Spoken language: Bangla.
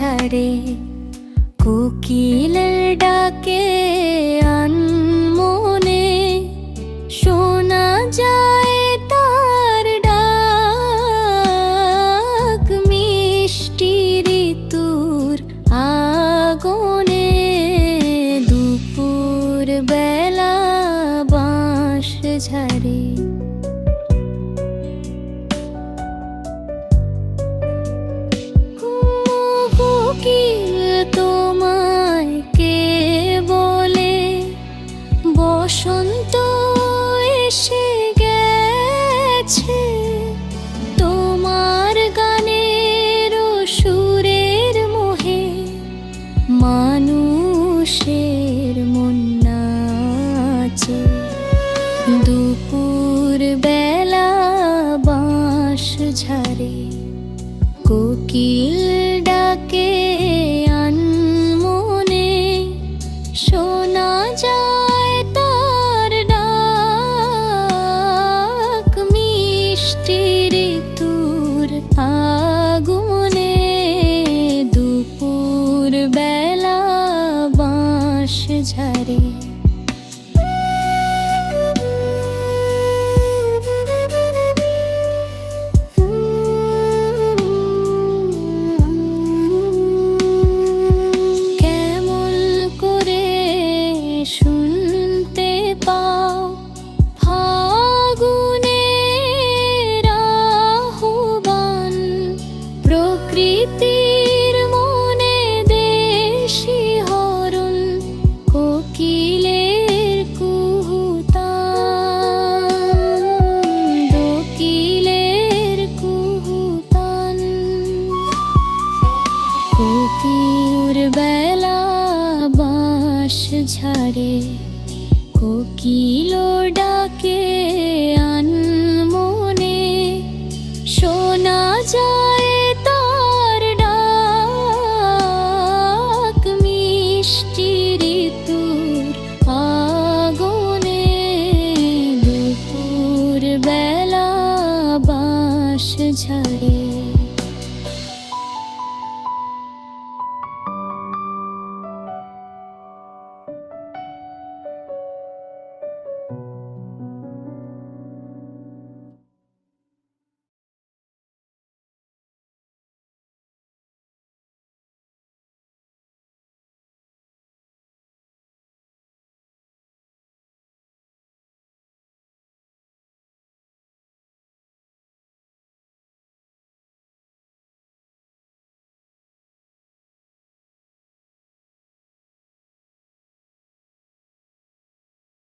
ঝরে কোকিলের ডাকে আনমনে শোনা যায় তার ডাক, মিষ্টি ঋতুর আগনে দুপুর বেলা বাঁশ ঝাড়ে। বসন্ত এসে গেছে। তোমার গানের সুরের মোহে মানুষের কোকির বেলা বাঁশ ঝাড়ে কোকিল ডাকে আনমনে শোনা যায় তার ডাক মিষ্টি ঋতুর আগুনে দুপুর বেলা বাঁশ ঝাড়ে